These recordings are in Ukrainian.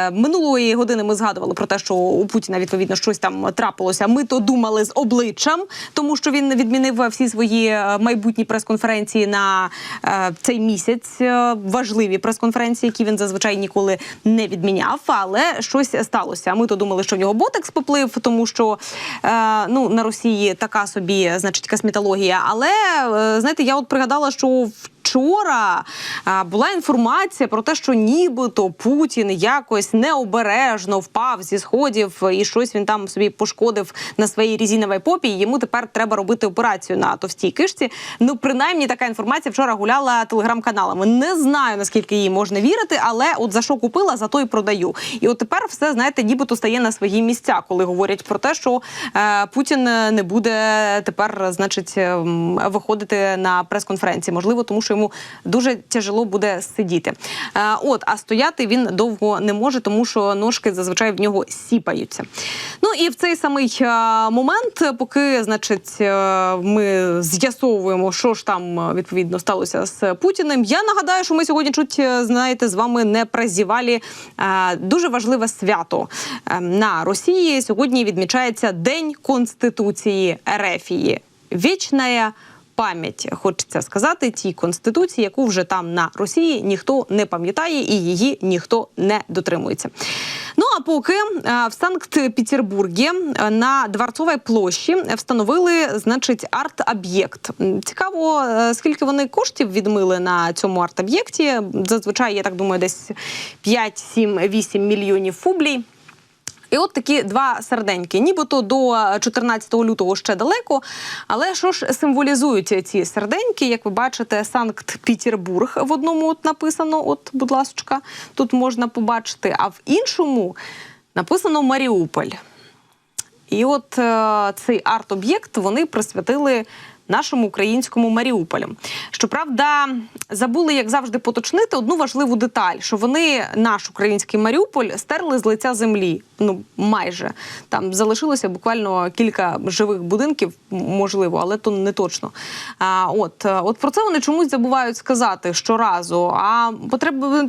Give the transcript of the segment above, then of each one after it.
Е, Минулої години ми згадували про те, що у Путіна відповідно щось там трапилося. Ми то думали з обличчям, тому що він відмінив всі свої е, майбутні прес-конференції на е, цей місяць. Важливі прес-конференції, які він зазвичай ніколи не відміняв. Але щось сталося. Ми то думали, що в нього ботекс поплив, тому що ну на Росії така собі, значить, косметологія. Але знаєте, я от пригадала, що Вчора була інформація про те, що нібито Путін якось необережно впав зі сходів і щось він там собі пошкодив на своїй різіновій попі. і Йому тепер треба робити операцію на товстій кишці. Ну, принаймні, така інформація вчора гуляла телеграм-каналами. Не знаю наскільки їй можна вірити, але от за що купила, за то і продаю. І от тепер все знаєте, нібито стає на свої місця, коли говорять про те, що е, Путін не буде тепер, значить, ем, виходити на прес-конференції. Можливо, тому що йому дуже тяжело буде сидіти. Е, от, а стояти він довго не може, тому що ножки зазвичай в нього сіпаються. Ну і в цей самий е, момент, поки, значить, е, ми з'ясовуємо, що ж там відповідно сталося з Путіним. Я нагадаю, що ми сьогодні чуть знаєте з вами не прозівалі е, дуже важливе свято на Росії. Сьогодні відмічається День Конституції Ерефії. Вічна пам'ять, хочеться сказати, тій конституції, яку вже там на Росії ніхто не пам'ятає і її ніхто не дотримується. Ну а поки е, в Санкт-Петербургі е, на Дворцовій площі встановили, значить, арт-об'єкт. Цікаво, е, скільки вони коштів відмили на цьому арт-об'єкті. Зазвичай, я так думаю, десь 5, 7, 8 мільйонів фублій. І от такі два серденьки. Нібито до 14 лютого ще далеко. Але що ж символізують ці серденьки? Як ви бачите, Санкт-Петербург в одному от написано, от, будь ласочка, тут можна побачити, а в іншому написано Маріуполь. І от е, цей арт-об'єкт вони присвятили нашому українському Маріуполю. Щоправда, забули, як завжди, поточнити одну важливу деталь: що вони наш український Маріуполь стерли з лиця землі. Ну майже там залишилося буквально кілька живих будинків, можливо, але то не точно. А, от, от про це вони чомусь забувають сказати щоразу. А потрібно-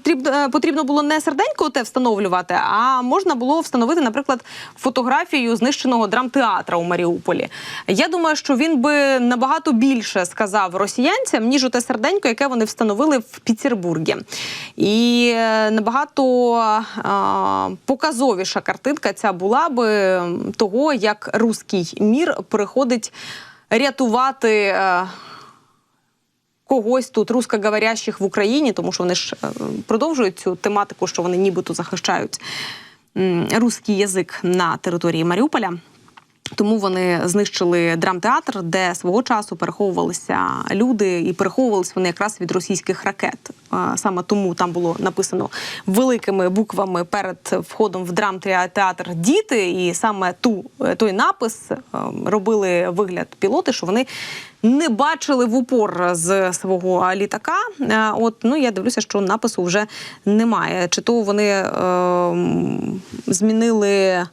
потрібно було не серденько те встановлювати, а можна було встановити, наприклад, фотографію знищеного драмтеатра у Маріуполі. Я думаю, що він би набагато більше сказав росіянцям, ніж те серденько, яке вони встановили в Петербургі. І е, набагато е, показовіша картинка ця була би того, як руський мір приходить рятувати. е, когось тут русскоговорящих в Україні, тому що вони ж е, продовжують цю тематику, що вони нібито захищають русський язик на території Маріуполя. Тому вони знищили драмтеатр, де свого часу переховувалися люди, і переховувалися вони якраз від російських ракет. Саме тому там було написано великими буквами перед входом в драмтеатр діти, і саме ту той напис е, робили вигляд пілоти, що вони не бачили в упор з свого літака. Е, От ну я дивлюся, що напису вже немає. Чи то вони е, змінили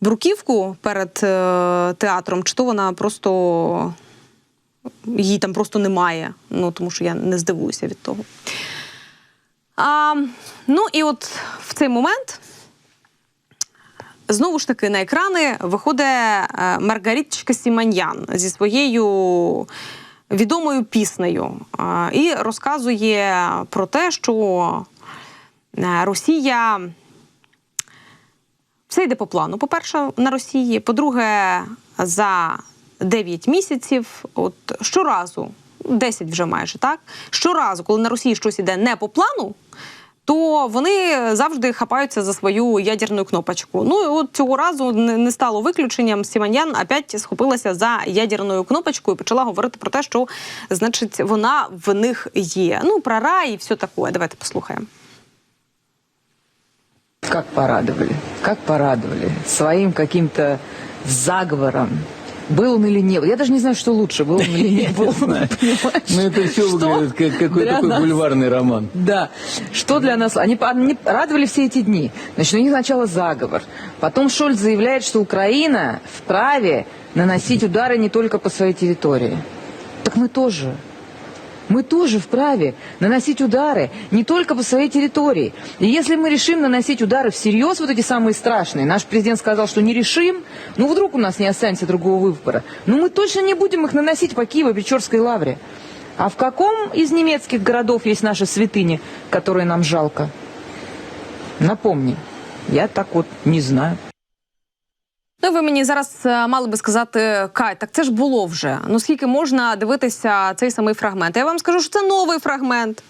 бруківку перед е, театром, чи то вона просто її там просто немає. Ну тому що я не здивуюся від того. А, ну і от в цей момент. Знову ж таки на екрани виходить е, Сіманьян зі своєю відомою піснею е, і розказує про те, що Росія все йде по плану. По-перше, на Росії. По-друге, за 9 місяців, от щоразу, 10 вже майже так. Щоразу, коли на Росії щось іде не по плану. То вони завжди хапаються за свою ядерну кнопочку. Ну і от цього разу не стало виключенням. Сіманьян опять схопилася за ядерною кнопочкою і почала говорити про те, що значить вона в них є. Ну про рай і все таке. Давайте послухаємо. Как порадовали, как порадовали своим каким-то заговором. Был он или не был. Я даже не знаю, что лучше, был он или не был. Ну, это все выглядит как какой для такой бульварный роман. Да. Что для нас? Они, они радовали все эти дни. Значит, у них сначала заговор. Потом Шольц заявляет, что Украина вправе наносить удары не только по своей территории. Так мы тоже. Мы тоже вправе наносить удары не только по своей территории. И если мы решим наносить удары всерьез, вот эти самые страшные, наш президент сказал, что не решим, ну вдруг у нас не останется другого выбора, но мы точно не будем их наносить по Киево-Печорской лавре. А в каком из немецких городов есть наши святыни, которые нам жалко? Напомни, я так вот не знаю. Ну, ви мені зараз е, мали би сказати, Кай, так це ж було вже. Ну скільки можна дивитися цей самий фрагмент? Я вам скажу, що це новий фрагмент.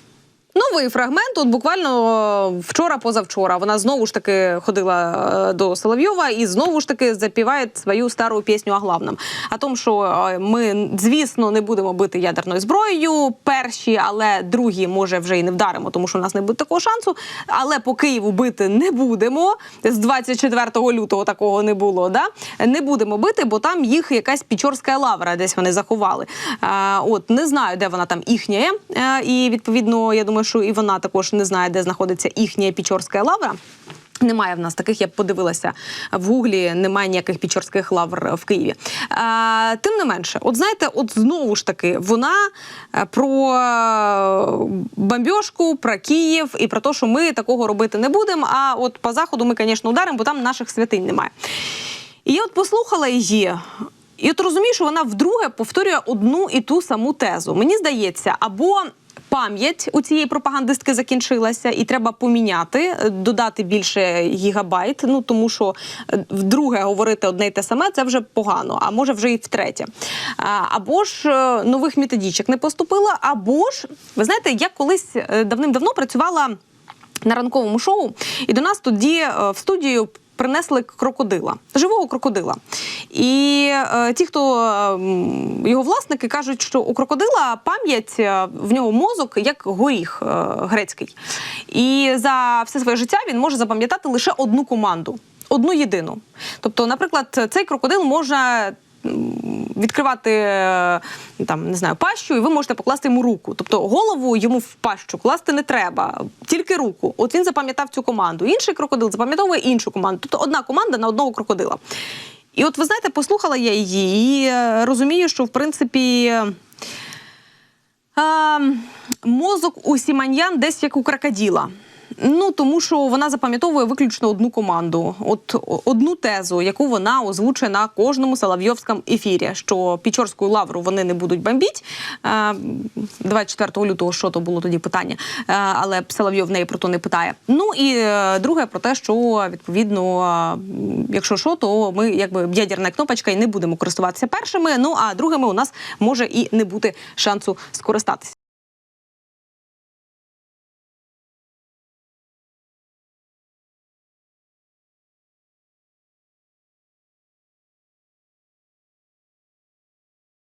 Новий фрагмент, от буквально е, вчора, позавчора, вона знову ж таки ходила е, до Соловйова і знову ж таки запіває свою стару пісню о главном. А тому, що е, ми, звісно, не будемо бити ядерною зброєю. Перші, але другі, може, вже і не вдаримо, тому що у нас не буде такого шансу. Але по Києву бити не будемо. З 24 лютого такого не було. Да? Не будемо бити, бо там їх якась пічорська лавра, десь вони заховали. От не знаю, де вона там їхня. І відповідно, я думаю, що і вона також не знає, де знаходиться їхня пічорська лавра. Немає в нас таких, я б подивилася в гуглі. Немає ніяких пічорських лавр в Києві. А, тим не менше, от знаєте, от знову ж таки, вона е, про е, бомбьошку, про Київ і про те, що ми такого робити не будемо. А от по заходу ми, звісно, ударимо, бо там наших святинь немає. І я от послухала її. І от розумію, що вона вдруге повторює одну і ту саму тезу. Мені здається, або пам'ять у цієї пропагандистки закінчилася, і треба поміняти, е, додати більше гігабайт. Ну тому що е, вдруге говорити одне й те саме це вже погано, а може вже і втретє. Або ж е, нових методичок не поступило, або ж ви знаєте, я колись давним-давно працювала на ранковому шоу, і до нас тоді в студію. Принесли крокодила, живого крокодила. І е, ті, хто е, його власники, кажуть, що у крокодила пам'ять е, в нього мозок як горіх е, грецький. І за все своє життя він може запам'ятати лише одну команду, одну єдину. Тобто, наприклад, цей крокодил може відкривати е, там не знаю пащу, і ви можете покласти йому руку. Тобто голову йому в пащу класти не треба, тільки руку. От він запам'ятав цю команду. Інший крокодил запам'ятовує іншу команду. Тобто одна команда на одного крокодила. І от ви знаєте, послухала я її і е, розумію, що в принципі. е, мозок у Сіманьян десь як у крокоділа. Ну тому що вона запам'ятовує виключно одну команду, от одну тезу, яку вона озвучує на кожному Соловйовському ефірі. Що Пічорську лавру вони не будуть бомбіть. Е, 24 лютого що то було тоді питання, е, але Соловйов в неї про то не питає. Ну і е, друге про те, що відповідно, е, якщо що, то ми якби ядерна кнопочка і не будемо користуватися першими. Ну а другими у нас може і не бути шансу скористатися.